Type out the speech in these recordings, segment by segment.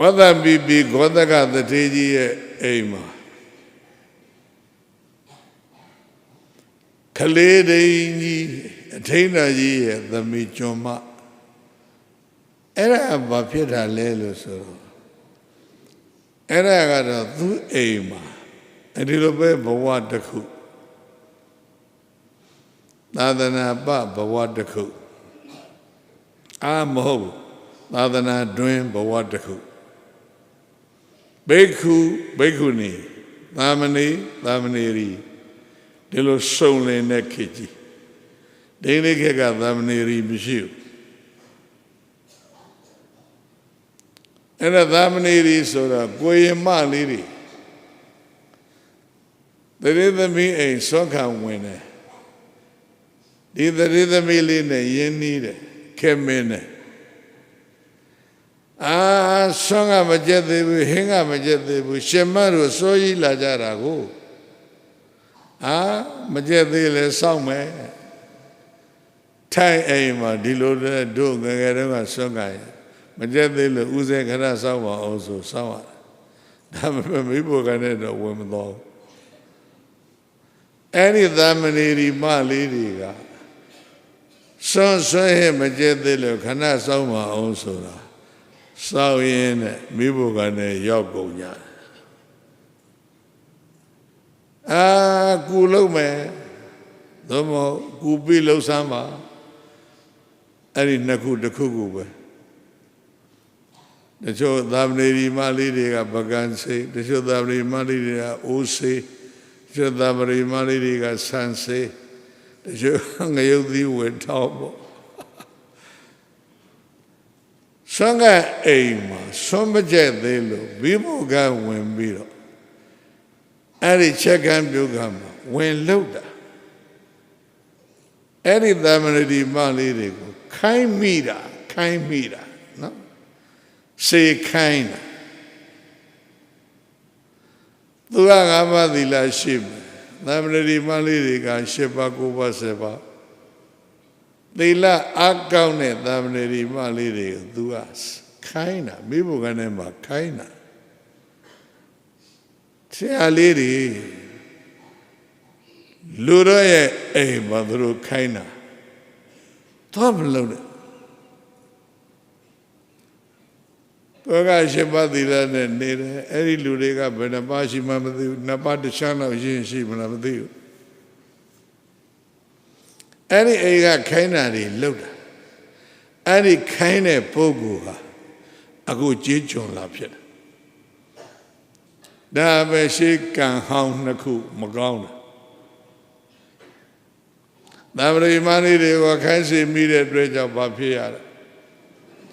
ဝဒ္ဒပိပိဂောတကတထေကြီးရဲ့အိမ်မှာကလေးဒိန်ကြီးအထိန်တော်ကြီးရဲ့သမီးကျွန်မအဲ့ဒါဘာဖြစ်တာလဲလို့ဆိုတော့အဲ့ဒါကတော့သူ့အိမ်မှာအဲ့ဒီလိုပဲဘဝတစ်ခုသာသနာပဘဝတစ်ခုအာမဟုတ်ဘူးသာသနာတွင်ဘဝတစ်ခု ဘိက္ခုဘိက္ခုနီသာမဏေသာမဏေရီဒီလိုစုံလင်တဲ့ခေတ်ကြီးဒိဋ္ဌိခေတ်ကသာမဏေရီမရှိဘူးအဲ့ဒါသာမဏေရီဆိုတော့ကိုရင်မလေးတွေတရေသမီးအိမ်ဆွမ်းခံဝင်တယ်ဒီတရေသမီးလေးနဲ့ယင်းနီးတယ်ခဲမင်းနဲ့အာ ဆွမ်းကမကြက်သေးဘူးဟင်းကမကြက်သေးဘူးရှင်မတို့စိုးကြီးလာကြတာကိုအာမကြက်သေးလဲစောင့်မယ်ထိုင်အိမ်မှာဒီလိုတဲ့တို့ငယ်ငယ်တုန်းကဆွမ်းကရမကြက်သေးလို့ဦးစဲခရစောင့်ပါအောင်ဆိုစောင့်ရတယ်ဒါပေမဲ့မိဖို့ကနဲ့တော့ဝင်မတော်ဘူးအဲ့ဒီသမဏေရီမလေးတွေကဆွမ်းဆွဲဟဲ့မကြက်သေးလို့ခဏစောင့်ပါအောင်ဆိုတာ စောင့်ရင်းနဲ့မိဖို့ကနဲ့ရောက်ကုန်ကြတယ်အာကူလုံးမယ်သို့မဟုတ်ကူပြီးလှုပ်ဆမ်းပါအဲ့ဒီနှစ်ခုတစ်ခုခုပဲတချို့သာမဏေရီမလေးတွေကပကံစေတချို့သာမဏေရီမလေးတွေကအိုးစေတချို့သာမဏေရီမလေးတွေကဆန်စေတချို့ငရုတ်သီးဝေထောက်ပေါ့ ဆွမ်းကအိမ်မှာဆွမ်းမကျက်သေးလို့ဘိဗုကဝင်ပြီးတော့အဲ့ဒီချက်ကံပြုကမှာဝင်လောက်တာအဲ့ဒီသာမဏေဒီမလေးတွေကိုခိုင်းမိတာခိုင်းမိတာနော်စေခိုင်းတာသူကငါးပါးသီလရှိမယ်သာမဏေဒီမလေးတွေက၈ပါး၉ပါး၁၀ပါး သီလအကောင်းတဲ့သာမဏေဒီမလေးတွေကိုသူကခိုင်းတာမိဘကနေမှာခိုင်းတာဆရာလေးတွေလူတော့ရဲ့အိမ်မှာသူတို့ခိုင်းတာတော့မလုပ်နဲ့ကိုကရှင်ပါသီလနဲ့နေတယ်အဲ့ဒီလူတွေကဘယ်နှပါရှိမှမသိဘူးနှစ်ပါးတစ်ချမ်းတော့ရှင်းရှိမလားမသိဘူး အဲ့ဒီအိမ်ကခိုင်းတာတွေလုပ်တာအဲ့ဒီခိုင်းတဲ့ပုဂ္ဂိုလ်ဟာအခုကြေးကျွန်လာဖြစ်တယ်ဒါပဲရှိကံဟောင်းနှစ်ခုမကောင်းတာသဗ္ဗရိမာနီတွေကိုခိုင်းစီမိတဲ့အတွက်ကြောင့်ဘာဖြစ်ရလဲ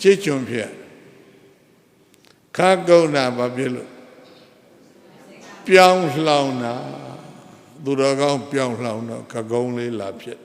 ကြေးကျွန်ဖြစ်ရတယ်ခါကုန်းတာဘာဖြစ်လို့ပြောင်းလှောင်တာသူတော်ကောင်းပြောင်းလှောင်တော့ခကုံးလေးလာဖြစ်